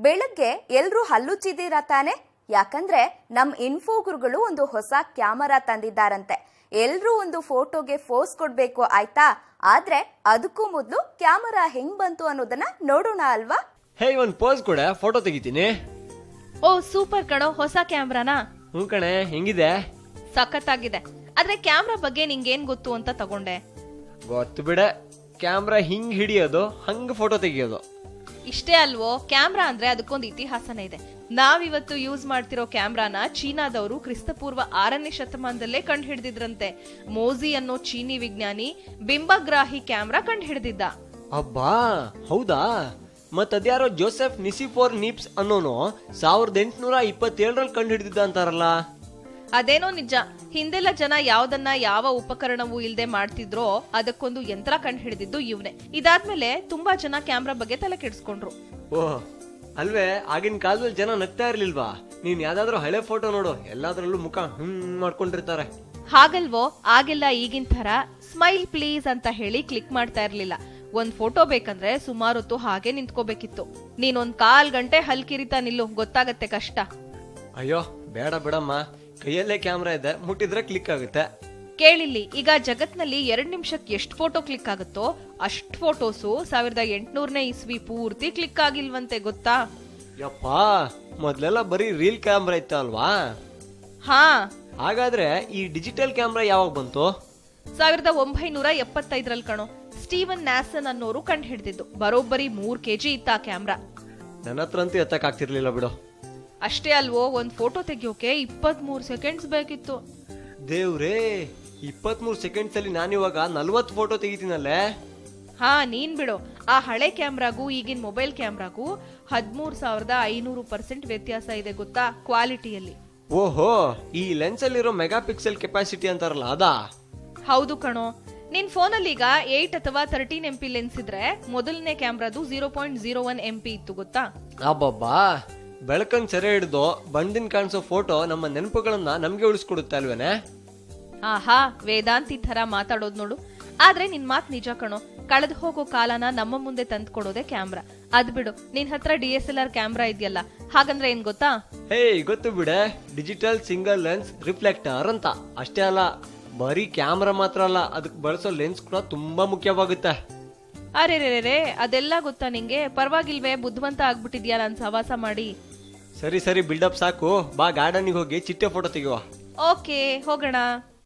ಬೆಳಗ್ಗೆ ಎಲ್ಲರೂ ಹಲ್ಲುಚ್ಚಿದ್ದೀರಾ ತಾನೆ? ಯಾಕಂದ್ರೆ ನಮ್ ಇನ್ಫೋ ಗುರುಗಳು ಒಂದು ಹೊಸ ಕ್ಯಾಮರಾ ತಂದಿದ್ದಾರಂತೆ. ಎಲ್ರೂ ಒಂದು ಫೋಟೋಗೆ ಫೋಸ್ ಕೊಡ್ಬೇಕು ಆಯ್ತಾ? ಆದ್ರೆ ಅದಕ್ಕೂ ಮೊದಲು ಕ್ಯಾಮರಾ ಹೆಂಗ್ ಬಂತು ಅನ್ನೋದನ್ನ ನೋಡೋಣ ಅಲ್ವಾ? ಹೇ ಒಂದ್ ಪೋಸ್ ಕೂಡ ಫೋಟೋ ತೆಗಿತೀನಿ. ಓ ಸೂಪರ್ ಕಣೋ ಹೊಸ ಕ್ಯಾಮ್ರಾನಾ? ಹ್ಞೂ ಕಣೆ ಹೆಂಗಿದೆ? ಸಖತ್ತಾಗಿದೆ. ಆದ್ರೆ ಕ್ಯಾಮ್ರಾ ಬಗ್ಗೆ ನಿಂಗೇನ್ ಗೊತ್ತು ಅಂತ ತಗೊಂಡೆ. ಗೊತ್ತು ಬಿಡ ಕ್ಯಾಮ್ರಾ ಹಿಂಗ್ ಹಿಡಿಯೋದು ಹಂಗ್ ಫೋಟೋ ತೆಗಿಯೋದು. ಇಷ್ಟೇ ಅಲ್ವೋ? ಕ್ಯಾಮ್ರಾ ಅಂದ್ರೆ ಅದಕ್ಕೊಂದು ಇತಿಹಾಸನೇ ಇದೆ. ನಾವಿವತ್ತು ಯೂಸ್ ಮಾಡ್ತಿರೋ ಕ್ಯಾಮ್ರಾನ ಚೀನಾದವರು ಕ್ರಿಸ್ತಪೂರ್ವ ಆರನೇ ಶತಮಾನದಲ್ಲೇ ಕಂಡು ಹಿಡಿದಿದ್ರಂತೆ ಮೋಜಿ ಅನ್ನೋ ಚೀನಿ ವಿಜ್ಞಾನಿ ಬಿಂಬಗ್ರಾಹಿ ಕ್ಯಾಮ್ರಾ ಕಂಡು ಹಿಡಿದಿದ್ದ ಅಬ್ಬಾ, ಹೌದಾ? ಮತ್ ಅದ್ಯಾರೋ ಜೋಸೆಫ್ ನಿಸಿಫೋರ್ ನಿಪ್ಸ್ ಅನ್ನೋನು ಸಾವಿರದ ಎಂಟುನೂರ ಇಪ್ಪತ್ತೇಳರಲ್ಲಿ ಕಂಡು ಹಿಡಿದಿದ್ದ ಅಂತಾರಲ್ಲ. ಅದೇನೋ ನಿಜ. ಹಿಂದೆಲ್ಲ ಜನ ಯಾವ್ದನ್ನ ಯಾವ ಉಪಕರಣವೂ ಇಲ್ದೆ ಮಾಡ್ತಿದ್ರೋ ಅದಕ್ಕೊಂದು ಯಂತ್ರ ಕಂಡು ಹಿಡಿದಿದ್ದು ಇವನೇ. ಇದಾದ್ಮೇಲೆ ತುಂಬಾ ಜನ ಕ್ಯಾಮ್ರಾ ಬಗ್ಗೆ ತಲೆ ಕೆಡಿಸ್ಕೊಂಡ್ರು. ಓಹ್ ಅಲ್ವೇ ಆಗಿನ ಕಾಲದಲ್ಲಿ ಜನ ನಗ್ತಾ ಇರ್ಲಿಲ್ವಾ? ನೀನ್ ಯಾವ್ದಾದ್ರು ಹಳೆ ಫೋಟೋ ನೋಡು ಎಲ್ಲಾದ್ರಲ್ಲೂ ಮುಖ ಹ್ಮ್ ಮಾಡ್ಕೊಂಡಿರ್ತಾರೆ. ಹಾಗಲ್ವೋ ಆಗೆಲ್ಲ ಈಗಿನ ತರ ಸ್ಮೈಲ್ ಪ್ಲೀಸ್ ಅಂತ ಹೇಳಿ ಕ್ಲಿಕ್ ಮಾಡ್ತಾ ಇರ್ಲಿಲ್ಲ. ಒಂದ್ ಫೋಟೋ ಬೇಕಂದ್ರೆ ಸುಮಾರೊತ್ತು ಹಾಗೆ ನಿಂತ್ಕೋಬೇಕಿತ್ತು. ನೀನೊಂದ್ ಕಾಲ್ ಗಂಟೆ ಹಲ್ಕಿರಿತಾ ನಿಲ್ಲು ಗೊತ್ತಾಗತ್ತೆ ಕಷ್ಟ. ಅಯ್ಯೋ ಬೇಡ ಬಿಡಮ್ಮ. ಕೈಯಲ್ಲೇ ಕ್ಯಾಮ್ರಾ ಇದೆ ಮುಟ್ಟಿದ್ರೆ ಕ್ಲಿಕ್ ಆಗುತ್ತೆ. ಕೇಳಿಲ್ಲಿ ಈಗ ಜಗತ್ನಲ್ಲಿ ಎರಡ್ ನಿಮಿಷಕ್ಕೆ ಎಷ್ಟು ಫೋಟೋ ಕ್ಲಿಕ್ ಆಗುತ್ತೋ ಅಷ್ಟು ಫೋಟೋಸು ಸಾವಿರದ ಎಂಟುನೂರನೇ ಇಸ್ವಿ ಪೂರ್ತಿ ಕ್ಲಿಕ್ ಆಗಿಲ್ವಂತೆ ಗೊತ್ತಾ? ಯಪ್ಪ ಮೊದ್ಲೆಲ್ಲ ಬರೀ ರೀಲ್ ಕ್ಯಾಮ್ರಾ ಇತ್ತು ಅಲ್ವಾ? ಹಾ. ಹಾಗಾದ್ರೆ ಈ ಡಿಜಿಟಲ್ ಕ್ಯಾಮ್ರಾ ಯಾವಾಗ ಬಂತು? ಸಾವಿರದ ಒಂಬೈನೂರ ಎಪ್ಪತ್ತೈದರಲ್ಲಿ ಕಣೋ ಸ್ಟೀವನ್ ನ್ಯಾಸನ್ ಅನ್ನೋರು ಕಂಡು ಹಿಡಿದಿದ್ದು ಬರೋಬ್ಬರಿ ಮೂರ್ ಕೆಜಿ ಇತ್ತ ಕ್ಯಾಮ್ರಾ ನನ್ನ ಹತ್ರ ಅಂತೂ ಎತ್ತಕ್ಕಾಗ್ತಿರ್ಲಿಲ್ಲ ಬಿಡು. ಅಷ್ಟೇ ಅಲ್ವೋ ಒಂದು ಫೋಟೋ ತೆಗಿಯೋಕೆ ಇಪ್ಪತ್ಮೂರು ಮೂರ್ ಸೆಕೆಂಡ್ಸ್ ಬೇಕಿತ್ತು. ದೇವ್ರೇ ಇಪ್ಪತ್ಮೂರು ಸೆಕೆಂಡ್ಸ್ ಅಲ್ಲಿ ನಾನಿವಾಗ ನಲ್ವತ್ತು ಫೋಟೋ ತೆಗಿತೀನಲ್ಲೇ? ಹಾ ನೀನ್ ಬಿಡು. ಆ ಹಳೆ ಕ್ಯಾಮ್ರಾಗೂ ಈಗಿನ ಮೊಬೈಲ್ ಕ್ಯಾಮ್ರಾಗೂ ಹದಿಮೂರು ಸಾವಿರದ ಐನೂರು ಪರ್ಸೆಂಟ್ ವ್ಯತ್ಯಾಸ ಇದೆ ಗೊತ್ತಾ ಕ್ವಾಲಿಟಿಯಲ್ಲಿ. ಓಹೋ ಈ ಲೆನ್ಸ್ ಅಲ್ಲಿರೋ ಮೆಗಾ ಪಿಕ್ಸೆಲ್ ಕೆಪಾಸಿಟಿ ಅಂತಾರಲ್ಲ ಅದಾ? ಹೌದು ಕಣೋ. ನಿನ್ ಫೋನಲ್ಲಿ ಈಗ ಏಟ್ ಅಥವಾ ತರ್ಟೀನ್ ಎಂ ಪಿ ಲೆನ್ಸ್ ಇದ್ರೆ ಮೊದಲನೇ ಕ್ಯಾಮ್ರಾದು zero point zero one M P ಇತ್ತು ಗೊತ್ತಾ? ಅಬ್ಬಬ್ಬಾ. ಬೆಳಕನ್ ಸೆರೆ ಹಿಡಿದು ಬಂದಿನ ಕಾಣಿಸೋ ಫೋಟೋ ನಮ್ಮ ನೆನಪುಗಳನ್ನ ನಮಗೆ ಉಳಿಸ್ಕೊಡುತ್ತೆ ಅಲ್ವೇನೆ? ಆಹಾ ವೇದಾಂತಿ ತರ ಮಾತಾಡೋದ್ ನೋಡು. ಆದ್ರೆ ನಿನ್ ಮಾತ್ ನಿಜ ಕಣೋ. ಕಳೆದು ಹೋಗೋ ಕಾಲನ ನಮ್ಮ ಮುಂದೆ ತಂದು ಕೊಡೋದೇ ಕ್ಯಾಮ್ರಾ. ಅದ್ ಬಿಡು ನಿನ್ ಹತ್ರ D S L R camera ಇದೆಯಲ್ಲ ಹಾಗಂದ್ರೆ ಏನ್ ಗೊತ್ತಾ? ಹೇ ಗೊತ್ತು ಬಿಡೆ. ಡಿಜಿಟಲ್ ಸಿಂಗಲ್ ಲೆನ್ಸ್ ರಿಫ್ಲೆಕ್ಟರ್ ಅಂತ. ಅಷ್ಟೇ ಅಲ್ಲ ಬರೀ ಕ್ಯಾಮ್ರಾ ಮಾತ್ರ ಅಲ್ಲ ಅದಕ್ಕೆ ಬಳಸೋ ಲೆನ್ಸ್ ಕೂಡ ತುಂಬಾ ಮುಖ್ಯವಾಗುತ್ತೆ. ಅರೆ ರೇ ಅದೆಲ್ಲ ಗೊತ್ತಾ ನಿಂಗೆ? ಪರವಾಗಿಲ್ವೇ ಬುದ್ಧಿವಂತ ಆಗ್ಬಿಟ್ಟಿದ್ಯಾ ನಾನ್ ಸವಾಸ ಮಾಡಿ. ಸರಿ ಸರಿ ಬಿಲ್ಡಪ್ ಸಾಕು. ಬಾ ಗಾರ್ಡನಿಗೆ ಹೋಗಿ ಚಿಟ್ಟೆ ಫೋಟೋ ತೆಗೆಯುವ. ಓಕೆ ಹೋಗೋಣ.